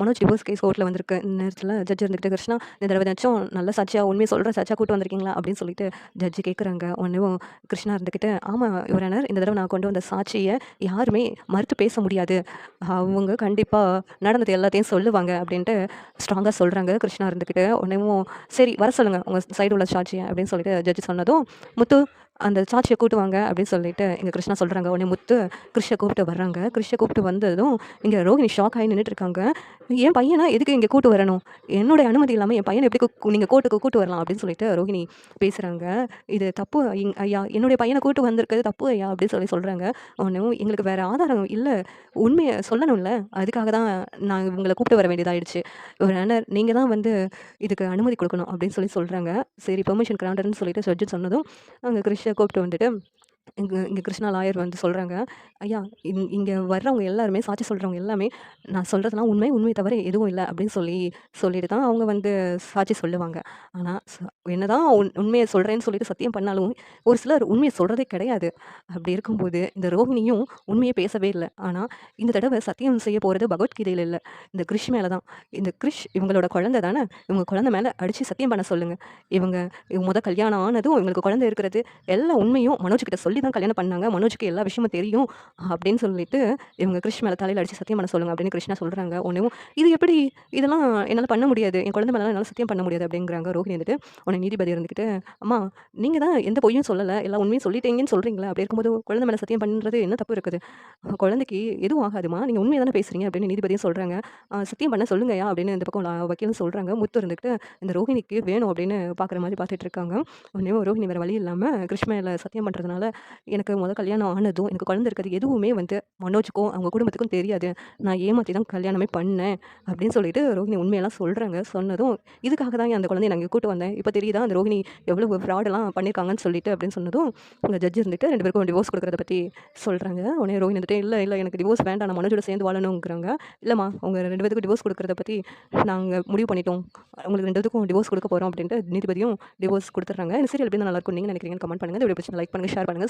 Manoj divorce case கோர்ட்டில் வந்திருக்கு நேரத்தில் ஜட்ஜ் இருந்துக்கிட்டு கிருஷ்ணா இந்த தடவை ஏதாச்சும் நல்ல சாட்சியாக உண்மையை சொல்கிற சாட்சியாக கூட்டு வந்திருக்கீங்களா? அப்படின்னு சொல்லிட்டு ஜட்ஜி கேட்குறாங்க ஒன்றும் கிருஷ்ணா இருந்துக்கிட்டு ஆமாம் யுவரானர் இந்த தடவை நான் கொண்டு வந்த சாட்சியை யாருமே மறுத்து பேச முடியாது. அவங்க கண்டிப்பாக நடந்தது எல்லாத்தையும் சொல்லுவாங்க அப்படின்ட்டு ஸ்ட்ராங்காக சொல்கிறாங்க கிருஷ்ணா இருந்துக்கிட்டு உடனேவும் சரி வர சொல்லுங்கள் உங்கள் சைடு உள்ள சாட்சியை அப்படின்னு சொல்லிட்டு ஜட்ஜி சொன்னதும் முத்து அந்த சாட்சியை கூட்டுவாங்க அப்படின்னு சொல்லிட்டு இங்கே கிருஷ்ணா சொல்கிறாங்க உடனே முத்து கிருஷ்ணை கூப்பிட்டு வர்றாங்க. கிருஷ்ணை கூப்பிட்டு வந்ததும் இங்கே ரோகிணி ஷாக் ஆகி நின்றுட்டு இருக்காங்க. என் பையனை எதுக்கு இங்கே கூட்டு வரணும்? என்னுடைய அனுமதி இல்லாமல் என் பையனை எப்படி கூ- நீங்கள் கோர்ட்டுக்கு கூட்டு வரலாம் அப்படின்னு சொல்லிட்டு ரோகிணி பேசுகிறாங்க இது தப்பு ஐயா என்னுடைய பையனை கூட்டு வந்திருக்கிறது தப்பு ஐயா அப்படின்னு சொல்லி சொல்கிறாங்க ஒன்றும் எங்களுக்கு வேறு ஆதாரம் இல்லை. உண்மையை சொல்லணும்ல. அதுக்காக தான் நான் உங்களை கூப்பிட்டு வர வேண்டியதாயிடுச்சு. ஒரு அண்ணர் நீங்கள் தான் வந்து இதுக்கு அனுமதி கொடுக்கணும் அப்படின்னு சொல்லி சொல்கிறாங்க சரி பெர்மிஷன் கிராண்டர்னு சொல்லிட்டு ஜட்ஜு சொன்னதும் அங்கே கிருஷ்ண கூப்பிட்டு வந்துட்டு இங்கே இங்கே கிருஷ்ணா லாயர் வந்து சொல்கிறாங்க ஐயா இங் இங்கே வர்றவங்க எல்லாருமே சாட்சி சொல்கிறவங்க எல்லாமே நான் சொல்கிறதுலாம் உண்மை உண்மை தவிர எதுவும் இல்லை அப்படின்னு சொல்லி சொல்லிட்டு தான் அவங்க வந்து சாட்சி சொல்லுவாங்க. ஆனால் என்னதான் உண் உண்மையை சொல்கிறேன்னு சொல்லிட்டு சத்தியம் பண்ணாலும் ஒரு சிலர் உண்மையை சொல்கிறதே கிடையாது. அப்படி இருக்கும்போது இந்த ரோஹிணியும் உண்மையை பேசவே இல்லை. ஆனால் இந்த தடவை சத்தியம் செய்ய போகிறது பகவத்கீதையில் இல்லை. இந்த கிருஷ் மேலே தான். இந்த கிருஷ் இவங்களோட குழந்தை தானே? இவங்க குழந்தை மேலே அடித்து சத்தியம் பண்ண சொல்லுங்கள் இவங்க இவங்க முத கல்யாணம் ஆனதும் இவங்களுக்கு குழந்தை இருக்கிறது. எல்லா உண்மையும் மனோஜ் கிட்ட சொல்லி தான் கல்யாணம் பண்ணாங்க. மனோஜுக்கு எல்லா விஷயமும் தெரியும் அப்படின்னு சொல்லிட்டு இவங்க கிருஷ்ண மேலே தலையில் அடித்து சத்தியம் பண்ண சொல்லுங்க அப்படின்னு கிருஷ்ணா சொல்கிறாங்க ஒன்றும் இது எப்படி இதெல்லாம் என்னால் பண்ண முடியாது. என் குழந்தை மேலே என்னால் சத்தியம் பண்ண முடியாது அப்படிங்கிறாங்க ரோஹிணி வந்துட்டு. உன்னை நீதிபதி இருந்துக்கிட்டு அம்மா நீங்கள் தான் எந்த பொய்யும் சொல்லலை. எல்லா உண்மையும் சொல்லிட்டீங்கன்னு சொல்கிறீங்களா அப்படி இருக்கும்போது குழந்தை மேலே சத்தியம் பண்ணுறது என்ன தப்பு இருக்குது? குழந்தைக்கு எதுவும் ஆகாதுமா? நீங்கள் உண்மையை தானே பேசுகிறீங்க அப்படின்னு நீதிபதியும் சொல்கிறாங்க சத்தியம் பண்ண சொல்லுங்கயா அப்படின்னு இந்த பக்கம் வக்கீலும் சொல்கிறாங்க முத்து இருந்துக்கிட்டு இந்த ரோஹிணிக்கு வேணும் அப்படின்னு பார்க்குற மாதிரி பார்த்துட்டு இருக்காங்க. உடனே ரோஹிணி வேறு வழி இல்லாமல் கிருஷ்ணையில் சத்தியம் பண்ணுறதுனால எனக்கு முதல் கல்யாணம் ஆனதும் எனக்கு குழந்தை இருக்கிறது எதுவுமே வந்து மனோஜுக்கும் அவங்க குடும்பத்துக்கும் தெரியாது. நான் ஏமாற்றி தான் கல்யாணமே பண்ணேன் அப்படின்னு சொல்லிட்டு ரோஹிணி உண்மையெல்லாம் சொல்கிறாங்க சொன்னதும் இதுக்காக தான் அந்த குழந்தைய நாங்கள் கூட்டு வந்தேன். இப்போ தெரியுதா அந்த ரோஹிணி எவ்வளோ ஃப்ராடெல்லாம் பண்ணியிருக்காங்கன்னு சொல்லிட்டு? அப்படின்னு சொன்னதும் உங்கள் ஜட்ஜ் இருந்துட்டு ரெண்டு பேருக்கும் டிவோர்ஸ் கொடுக்குறத பற்றி சொல்கிறாங்க உடனே ரோஹிணி வந்துட்டு இல்லை இல்லை எனக்கு டிவோர்ஸ் வேண்டாம். நான் மனோஜோட சேர்ந்து வாழணுங்கிறாங்க இல்லைம்மா உங்கள் ரெண்டு பேருக்கும் டிவோர்ஸ் கொடுக்குறத பற்றி நாங்கள் முடிவு பண்ணிட்டோம். உங்களுக்கு ரெண்டு பேருக்கும் டிவோர்ஸ் கொடுக்க போகிறோம் அப்படின்ட்டு நீதிபதியும் டிவோர்ஸ் கொடுத்துட்றாங்க. இந்த சீரியல் எப்படி நல்லா இருக்கும் நீங்கள் நினைக்கிறீங்கன்னு கமெண்ட் பண்ணுங்கள் இந்த வீடியோ பிடிச்சி லைக் பண்ணுங்கள் ஷேர் பண்ணுங்கள்